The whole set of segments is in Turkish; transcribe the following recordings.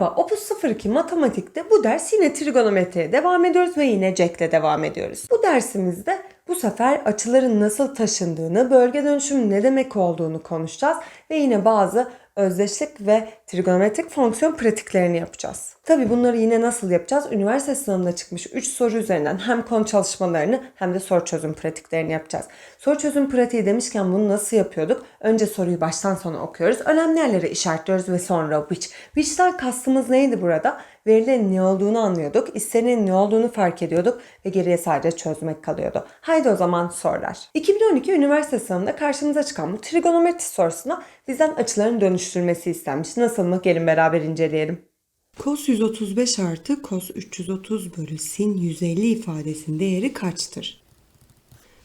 Merhaba, Opus 02 Matematik'te bu ders yine trigonometriye devam ediyoruz ve yine Jack'le devam ediyoruz. Bu dersimizde bu sefer açıların nasıl taşındığını, bölge dönüşümü ne demek olduğunu konuşacağız ve yine bazı özdeşlik ve trigonometrik fonksiyon pratiklerini yapacağız. Tabi bunları yine nasıl yapacağız? Üniversite sınavında çıkmış 3 soru üzerinden hem konu çalışmalarını hem de soru çözüm pratiklerini yapacağız. Soru çözüm pratiği demişken bunu nasıl yapıyorduk? Önce soruyu baştan sona okuyoruz. Önemli yerleri işaretliyoruz ve sonra which. Which'ten kastımız neydi burada? Verilerin ne olduğunu anlıyorduk, istenenin ne olduğunu fark ediyorduk ve geriye sadece çözmek kalıyordu. Haydi o zaman sorular. 2012 üniversite sınavında karşımıza çıkan bu trigonometri sorusuna bizden açıların dönüştürmesi istenmiş. Nasıl mı? Gelin beraber inceleyelim. Cos 135 artı cos 330 bölü sin 150 ifadesinin değeri kaçtır?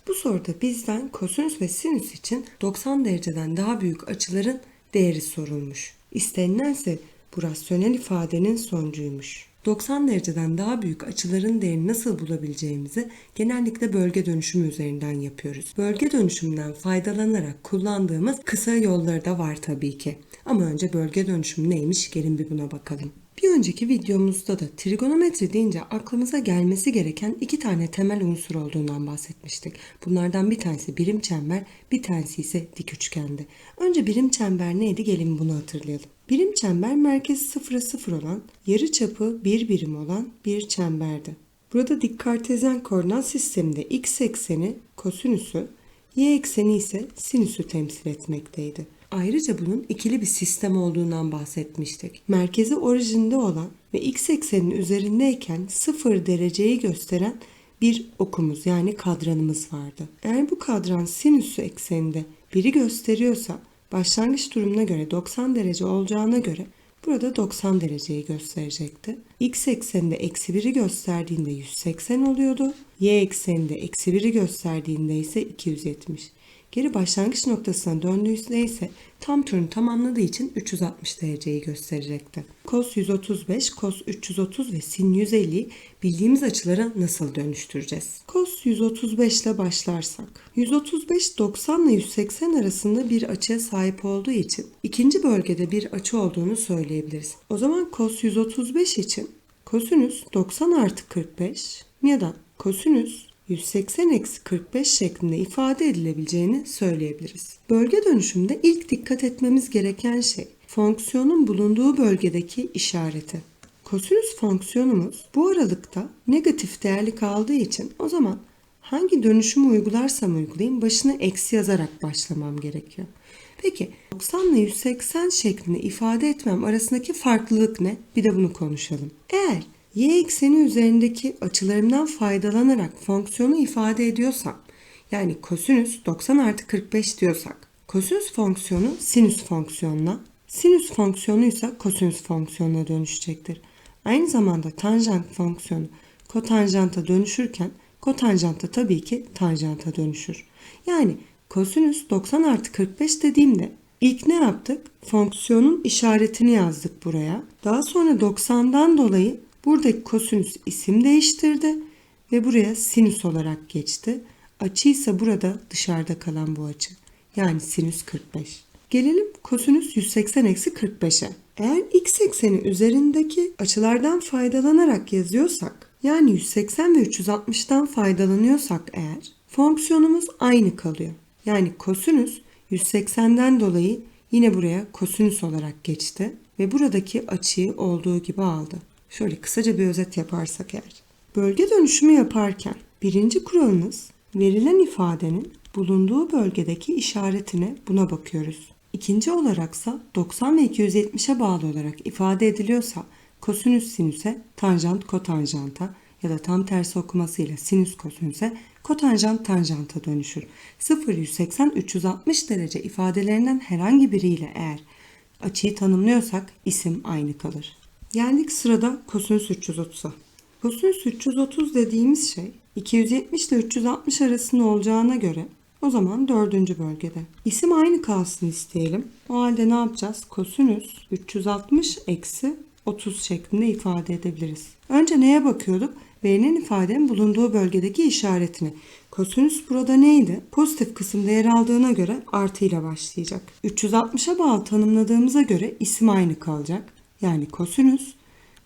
Bu soruda bizden kosinüs ve sinüs için 90 dereceden daha büyük açıların değeri sorulmuş. İstenilen ise bu rasyonel ifadenin sonucuymuş. 90 dereceden daha büyük açıların değerini nasıl bulabileceğimizi genellikle bölge dönüşümü üzerinden yapıyoruz. Bölge dönüşümünden faydalanarak kullandığımız kısa yolları da var tabii ki. Ama önce bölge dönüşümü neymiş gelin bir buna bakalım. Bir önceki videomuzda da trigonometri deyince aklımıza gelmesi gereken iki tane temel unsur olduğundan bahsetmiştik. Bunlardan bir tanesi birim çember, bir tanesi ise dik üçgendi. Önce birim çember neydi gelin bunu hatırlayalım. Birim çember merkezi sıfıra sıfır olan, yarı çapı bir birim olan bir çemberdi. Burada dik kartezyen koordinat sisteminde x ekseni kosinüsü, y ekseni ise sinüsü temsil etmekteydi. Ayrıca bunun ikili bir sistem olduğundan bahsetmiştik. Merkezi orijinde olan ve x ekseninin üzerindeyken sıfır dereceyi gösteren bir okumuz yani kadranımız vardı. Eğer bu kadran sinüsü ekseninde biri gösteriyorsa başlangıç durumuna göre 90 derece olacağına göre burada 90 dereceyi gösterecekti. X ekseninde eksi 1'i gösterdiğinde 180 oluyordu. Y ekseninde eksi 1'i gösterdiğinde ise 270. Geri başlangıç noktasına döndüğünde ise tam turunu tamamladığı için 360 dereceyi gösterecekti. Cos 135, cos 330 ve sin 150'yi bildiğimiz açılara nasıl dönüştüreceğiz? Cos 135 ile başlarsak. 135 90 ile 180 arasında bir açıya sahip olduğu için ikinci bölgede bir açı olduğunu söyleyebiliriz. O zaman cos 135 için kosinüs 90 artı 45 ya da kosinüs 180 eksi 45 şeklinde ifade edilebileceğini söyleyebiliriz. Bölge dönüşümünde ilk dikkat etmemiz gereken şey fonksiyonun bulunduğu bölgedeki işareti. Kosinüs fonksiyonumuz bu aralıkta negatif değerli kaldığı için o zaman hangi dönüşümü uygularsam uygulayayım başına eksi yazarak başlamam gerekiyor. Peki 90 ile 180 şeklinde ifade etmem arasındaki farklılık ne? Bir de bunu konuşalım. Eğer y ekseni üzerindeki açılarımdan faydalanarak fonksiyonu ifade ediyorsam, yani kosinüs 90 artı 45 diyorsak, kosinüs fonksiyonu sinüs fonksiyonuna, sinüs fonksiyonu ise kosinüs fonksiyonuna dönüşecektir. Aynı zamanda tanjant fonksiyonu kotanjanta dönüşürken kotanjanta tabii ki tanjanta dönüşür. Yani kosinüs 90 artı 45 dediğimde ilk ne yaptık? Fonksiyonun işaretini yazdık buraya. Daha sonra 90'dan dolayı Buradaki kosinüs isim değiştirdi ve buraya sinüs olarak geçti. Açı ise burada dışarıda kalan bu açı. Yani sinüs 45. Gelelim kosinüs 180 eksi 45'e. Eğer x ekseni üzerindeki açılardan faydalanarak yazıyorsak, yani 180 ve 360'tan faydalanıyorsak eğer, fonksiyonumuz aynı kalıyor. Yani kosinüs 180'den dolayı yine buraya kosinüs olarak geçti ve buradaki açıyı olduğu gibi aldı. Şöyle kısaca bir özet yaparsak eğer. Bölge dönüşümü yaparken birinci kuralımız verilen ifadenin bulunduğu bölgedeki işaretine buna bakıyoruz. İkinci olaraksa 90 ve 270'e bağlı olarak ifade ediliyorsa kosinüs sinüse, tanjant kotanjanta ya da tam tersi okumasıyla sinüs kosinüse, kotanjant tanjanta dönüşür. 0, 180, 360 derece ifadelerinden herhangi biriyle eğer açıyı tanımlıyorsak isim aynı kalır. Geldik sırada kosinüs 330'a. Kosinüs 330 dediğimiz şey 270 ile 360 arasında olacağına göre o zaman dördüncü bölgede. İsim aynı kalsın isteyelim. O halde ne yapacağız? Kosinüs 360 eksi 30 şeklinde ifade edebiliriz. Önce neye bakıyorduk? Verilen ifadenin bulunduğu bölgedeki işaretini. Kosinüs burada neydi? Pozitif kısımda yer aldığına göre artı ile başlayacak. 360'a bağlı tanımladığımıza göre isim aynı kalacak. Yani kosinüs.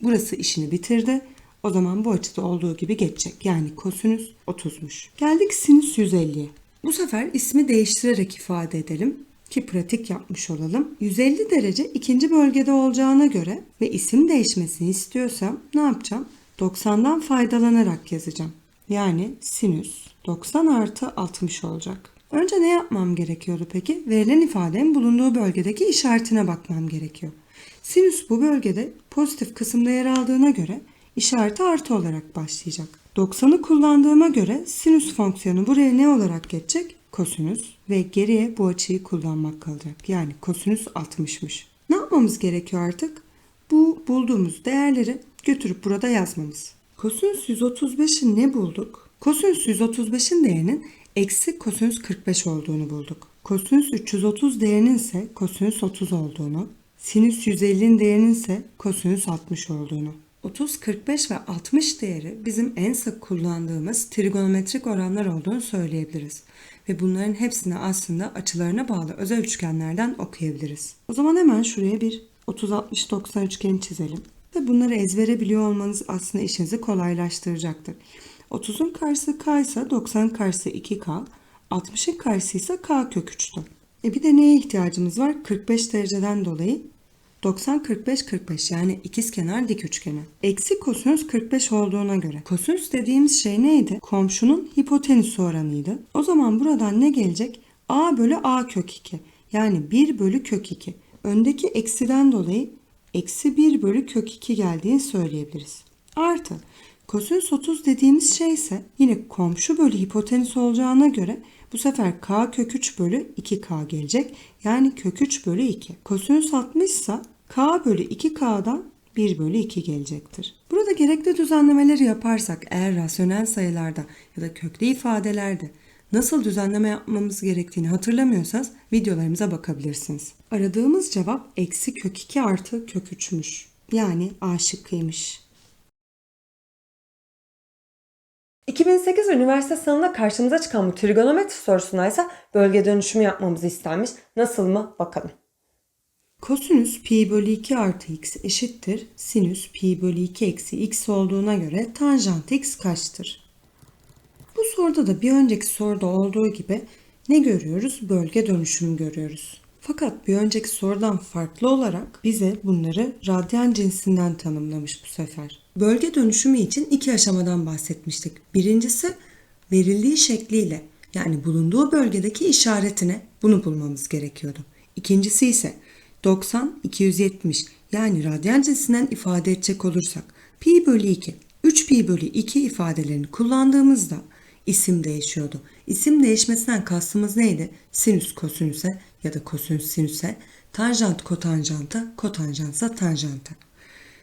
Burası işini bitirdi. O zaman bu açıda olduğu gibi geçecek. Yani kosinüs 30'muş. Geldik sinüs 150'ye. Bu sefer ismi değiştirerek ifade edelim ki pratik yapmış olalım. 150 derece ikinci bölgede olacağına göre ve isim değişmesini istiyorsam ne yapacağım? 90'dan faydalanarak yazacağım. Yani sinüs 90 artı 60 olacak. Önce ne yapmam gerekiyordu peki? Verilen ifadenin bulunduğu bölgedeki işaretine bakmam gerekiyor. Sinüs bu bölgede pozitif kısımda yer aldığına göre işareti artı olarak başlayacak. 90'ı kullandığıma göre sinüs fonksiyonu buraya ne olarak geçecek? Kosinüs ve geriye bu açıyı kullanmak kalacak. Yani kosinüs 60'mış. Ne yapmamız gerekiyor artık? Bu bulduğumuz değerleri götürüp burada yazmamız. Kosinüs 135'i ne bulduk? Kosinüs 135'in değerinin eksi kosinüs 45 olduğunu bulduk. Kosinüs 330 değerinin ise kosinüs 30 olduğunu, sinüs 150'nin değerinin ise kosinüs 60 olduğunu. 30, 45 ve 60 değeri bizim en sık kullandığımız trigonometrik oranlar olduğunu söyleyebiliriz. Ve bunların hepsini aslında açılarına bağlı özel üçgenlerden okuyabiliriz. O zaman hemen şuraya bir 30-60-90 üçgeni çizelim. Ve bunları ezbere biliyor olmanız aslında işinizi kolaylaştıracaktır. 30'un karşısı k ise 90'ın karşısı 2k, 60'ın karşısı ise k kök 3'tü. E bir de neye ihtiyacımız var? 45 dereceden dolayı 90 45 45 yani ikizkenar dik üçgeni. Eksi kosinüs 45 olduğuna göre. Kosinüs dediğimiz şey neydi? Komşunun hipotenüsü oranıydı. O zaman buradan ne gelecek? a bölü a kök 2. Yani 1 bölü kök 2. Öndeki eksiden dolayı eksi 1 bölü kök 2 geldiğini söyleyebiliriz. Artı kosinüs 30 dediğimiz şey ise yine komşu bölü hipotenüs olacağına göre bu sefer k kök 3 bölü 2k gelecek. Yani kök 3 bölü 2. Kosinüs 60 ise k bölü 2k'dan 1 bölü 2 gelecektir. Burada gerekli düzenlemeleri yaparsak eğer rasyonel sayılarda ya da köklü ifadelerde nasıl düzenleme yapmamız gerektiğini hatırlamıyorsanız videolarımıza bakabilirsiniz. Aradığımız cevap eksi kök 2 artı kök 3'müş. Yani A şıkkıymış. 2008 üniversite sınavında karşımıza çıkan bu trigonometri sorusuna ise bölge dönüşümü yapmamızı istenmiş. Nasıl mı? Bakalım. Kosinüs pi bölü 2 artı x eşittir. Sinüs pi bölü 2 eksi x olduğuna göre tanjant x kaçtır? Bu soruda da bir önceki soruda olduğu gibi ne görüyoruz? Bölge dönüşümü görüyoruz. Fakat bir önceki sorudan farklı olarak bize bunları radyan cinsinden tanımlamış bu sefer. Bölge dönüşümü için iki aşamadan bahsetmiştik. Birincisi verildiği şekliyle yani bulunduğu bölgedeki işaretine bunu bulmamız gerekiyordu. İkincisi ise 90, 270 yani radyan cinsinden ifade edecek olursak pi bölü 2, 3 pi bölü 2 ifadelerini kullandığımızda isim değişiyordu. İsim değişmesinden kastımız neydi? Sinüs kosinüse ya da kosinüs sinüse, tanjant kotanjanta, kotanjantsa tanjanta.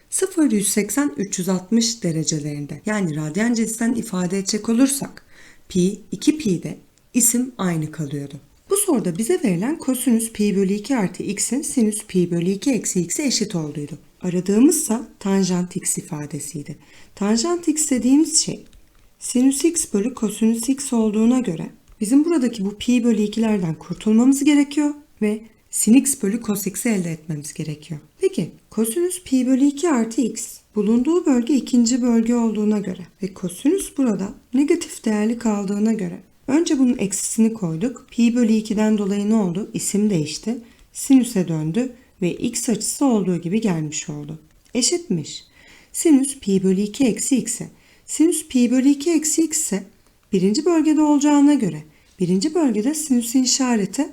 0 180 360 derecelerinde yani radyan cinsinden ifade edecek olursak pi 2 pi'de isim aynı kalıyordu. Bu soruda bize verilen kosinüs pi bölü 2 artı x'in sinüs pi bölü 2 eksi x'e eşit olduğuydu. Aradığımızsa tanjant x ifadesiydi. Tanjant x dediğimiz şey sinüs x bölü kosinüs x olduğuna göre bizim buradaki bu pi bölü 2'lerden kurtulmamız gerekiyor ve sin x bölü cos x'i elde etmemiz gerekiyor. Peki kosinüs pi bölü 2 artı x bulunduğu bölge ikinci bölge olduğuna göre ve kosinüs burada negatif değerli kaldığına göre önce bunun eksisini koyduk. Pi bölü 2'den dolayı ne oldu? İsim değişti. Sinüse döndü ve x açısı olduğu gibi gelmiş oldu. Eşitmiş. Sinüs pi bölü 2 eksi x'e. Sinüs pi bölü 2 eksi x ise birinci bölgede olacağına göre birinci bölgede sinüsün işareti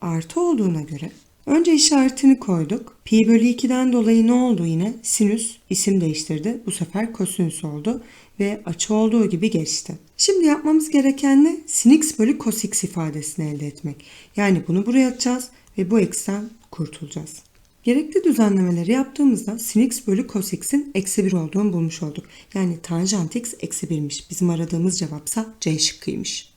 artı olduğuna göre önce işaretini koyduk. Pi bölü 2'den dolayı ne oldu yine? Sinüs isim değiştirdi. Bu sefer kosinüs oldu ve açı olduğu gibi geçti. Şimdi yapmamız gereken ne? Sin x bölü cos x ifadesini elde etmek. Yani bunu buraya atacağız ve bu x'ten kurtulacağız. Gerekli düzenlemeleri yaptığımızda sin x bölü cos x'in eksi 1 olduğunu bulmuş olduk. Yani tanjant x eksi 1'miş. Bizim aradığımız cevapsa C şıkkıymış.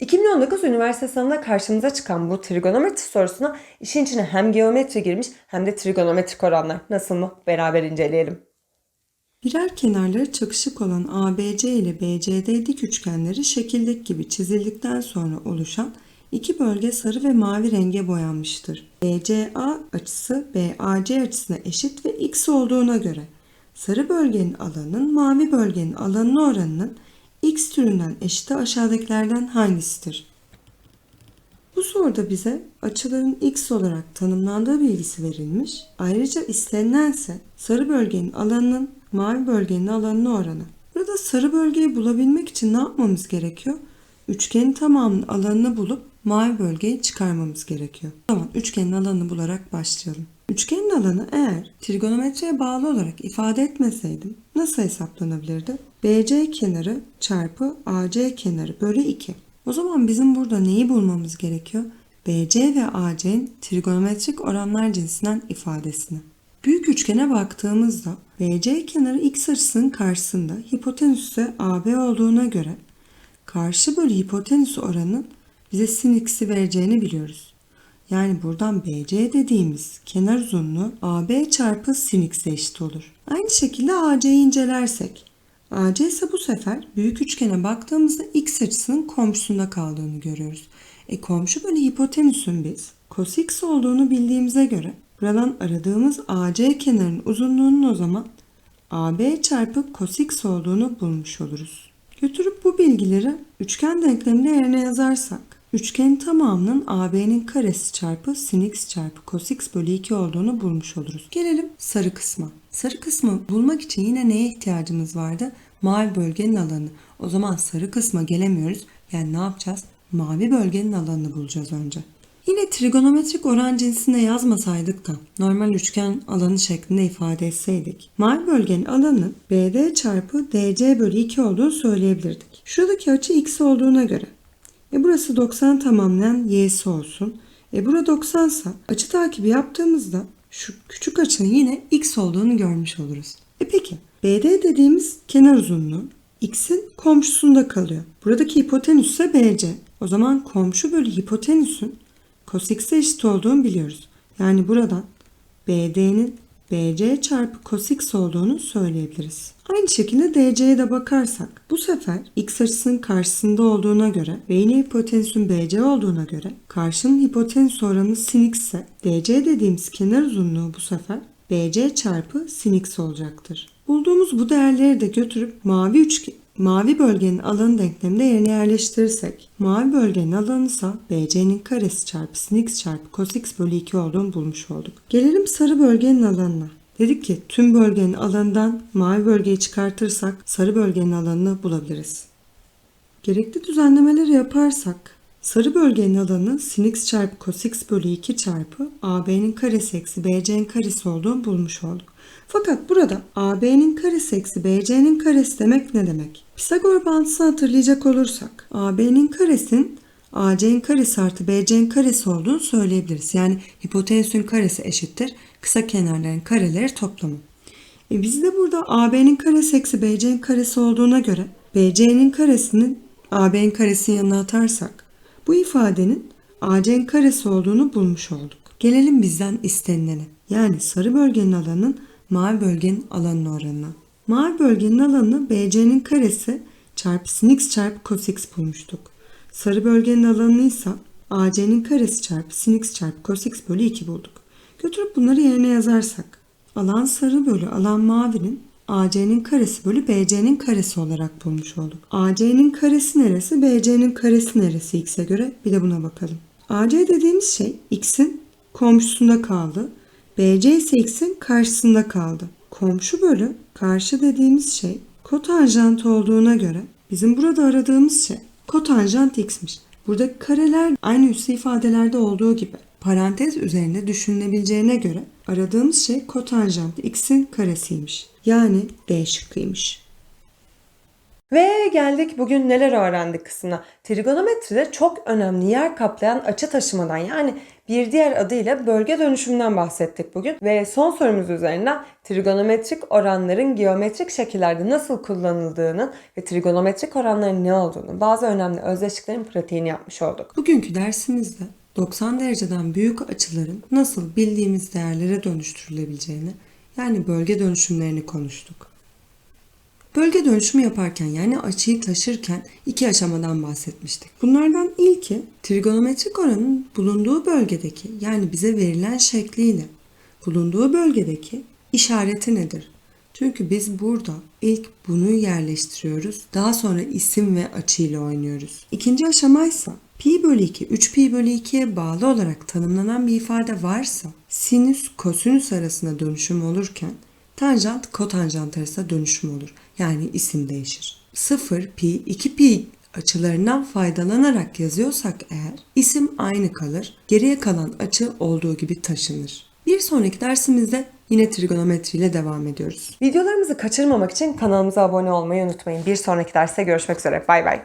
2019 üniversite sınavında karşımıza çıkan bu trigonometri sorusuna işin içine hem geometri girmiş hem de trigonometrik oranlar. Nasıl mı? Beraber inceleyelim. Birer kenarları çakışık olan ABC ile BCD dik üçgenleri şekildeki gibi çizildikten sonra oluşan iki bölge sarı ve mavi renge boyanmıştır. BCA açısı BAC açısına eşit ve x olduğuna göre sarı bölgenin alanının mavi bölgenin alanına oranının x türünden eşiti aşağıdakilerden hangisidir? Bu soruda bize açıların x olarak tanımlandığı bilgisi verilmiş. Ayrıca istenilense sarı bölgenin alanının mavi bölgenin alanına oranı. Burada sarı bölgeyi bulabilmek için ne yapmamız gerekiyor? Üçgenin tamamının alanını bulup mavi bölgeyi çıkarmamız gerekiyor. Tamam, üçgenin alanını bularak başlayalım. Üçgenin alanı eğer trigonometriye bağlı olarak ifade etmeseydim nasıl hesaplanabilirdi? BC kenarı çarpı AC kenarı bölü 2. O zaman bizim burada neyi bulmamız gerekiyor? BC ve AC'nin trigonometrik oranlar cinsinden ifadesini. Büyük üçgene baktığımızda BC kenarı x açısının karşısında hipotenüsü AB olduğuna göre karşı bölü hipotenüs oranının bize sin x'i vereceğini biliyoruz. Yani buradan BC dediğimiz kenar uzunluğu AB çarpı sin x'e eşit olur. Aynı şekilde AC'yi incelersek AC ise bu sefer büyük üçgene baktığımızda x açısının komşusunda kaldığını görüyoruz. E komşu bölü hipotenüsün biz cos x olduğunu bildiğimize göre buradan aradığımız AC kenarının uzunluğunun o zaman AB çarpı cos x olduğunu bulmuş oluruz. Götürüp bu bilgileri üçgen denkleminde yerine yazarsak üçgenin tamamının AB'nin karesi çarpı sin x çarpı cos x bölü 2 olduğunu bulmuş oluruz. Gelelim sarı kısma. Sarı kısmı bulmak için yine neye ihtiyacımız vardı? Mavi bölgenin alanı. O zaman sarı kısma gelemiyoruz. Yani ne yapacağız? Mavi bölgenin alanını bulacağız önce. Yine trigonometrik oran cinsinde yazmasaydık da normal üçgen alanı şeklinde ifade etseydik. Mavi bölgenin alanı BD çarpı DC bölü 2 olduğunu söyleyebilirdik. Şuradaki açı x olduğuna göre. E burası 90 tamamlayan y'si olsun. E burada 90 sa açı takibi yaptığımızda şu küçük açının yine x olduğunu görmüş oluruz. E peki BD dediğimiz kenar uzunluğu x'in komşusunda kalıyor. Buradaki hipotenüs ise BC. O zaman komşu bölü hipotenüsün cos x'e eşit olduğunu biliyoruz. Yani buradan BD'nin BC çarpı cos x olduğunu söyleyebiliriz. Aynı şekilde DC'ye de bakarsak bu sefer x açısının karşısında olduğuna göre ve yine hipotenüsün BC olduğuna göre karşının hipotenüs oranı sin x ise DC dediğimiz kenar uzunluğu bu sefer BC çarpı sin x olacaktır. Bulduğumuz bu değerleri de götürüp mavi üçgen Mavi bölgenin alanı denkleminde yerine yerleştirirsek, mavi bölgenin alanı ise BC'nin karesi çarpı sin x çarpı cos x bölü 2 olduğunu bulmuş olduk. Gelelim sarı bölgenin alanına. Dedik ki tüm bölgenin alanından mavi bölgeyi çıkartırsak sarı bölgenin alanını bulabiliriz. Gerekli düzenlemeleri yaparsak sarı bölgenin alanı sin x çarpı cos x bölü 2 çarpı AB'nin karesi eksi BC'nin karesi olduğunu bulmuş olduk. Fakat burada AB'nin karesi eksi BC'nin karesi demek ne demek? Pisagor bağıntısını hatırlayacak olursak AB'nin karesinin AC'nin karesi artı BC'nin karesi olduğunu söyleyebiliriz. Yani hipotenüsün karesi eşittir kısa kenarların kareleri toplamı. E biz de burada AB'nin karesi eksi BC'nin karesi olduğuna göre BC'nin karesinin AB'nin karesinin yanına atarsak bu ifadenin AC'nin karesi olduğunu bulmuş olduk. Gelelim bizden istenilene. Yani sarı bölgenin alanının mavi bölgenin alanına oranına. Mavi bölgenin alanını BC'nin karesi çarpı sin x çarpı cos x bulmuştuk. Sarı bölgenin alanını ise AC'nin karesi çarpı sin x çarpı cos x bölü 2 bulduk. Götürüp bunları yerine yazarsak alan sarı bölü alan mavinin AC'nin karesi bölü BC'nin karesi olarak bulmuş olduk. AC'nin karesi neresi, BC'nin karesi neresi x'e göre bir de buna bakalım. AC dediğimiz şey x'in komşusunda kaldı. BC ise x'in karşısında kaldı. Komşu bölü karşı dediğimiz şey kotanjant olduğuna göre bizim burada aradığımız şey kotanjant x'miş. Buradaki kareler aynı üslü ifadelerde olduğu gibi parantez üzerinde düşünülebileceğine göre aradığımız şey kotanjant x'in karesiymiş. Yani D şıkkıymış. Ve geldik bugün neler öğrendik kısmına. Trigonometride çok önemli yer kaplayan açı taşımadan yani bir diğer adıyla bölge dönüşümünden bahsettik bugün. Ve son sorumuz üzerinden trigonometrik oranların geometrik şekillerde nasıl kullanıldığını ve trigonometrik oranların ne olduğunu, bazı önemli özdeşliklerin pratiğini yapmış olduk. Bugünkü dersimizde 90 dereceden büyük açıların nasıl bildiğimiz değerlere dönüştürülebileceğini yani bölge dönüşümlerini konuştuk. Bölge dönüşümü yaparken yani açıyı taşırken iki aşamadan bahsetmiştik. Bunlardan ilki trigonometrik oranın bulunduğu bölgedeki yani bize verilen şekliyle bulunduğu bölgedeki işareti nedir? Çünkü biz burada ilk bunu yerleştiriyoruz. Daha sonra isim ve açıyla oynuyoruz. İkinci aşamaysa pi bölü 2, 3 pi bölü 2'ye bağlı olarak tanımlanan bir ifade varsa sinüs kosinüs arasında dönüşüm olurken tanjant kotanjant arasında dönüşüm olur. Yani isim değişir. 0, pi, 2 pi açılarından faydalanarak yazıyorsak eğer isim aynı kalır. Geriye kalan açı olduğu gibi taşınır. Bir sonraki dersimizde yine trigonometri ile devam ediyoruz. Videolarımızı kaçırmamak için kanalımıza abone olmayı unutmayın. Bir sonraki derste görüşmek üzere. Bay bay.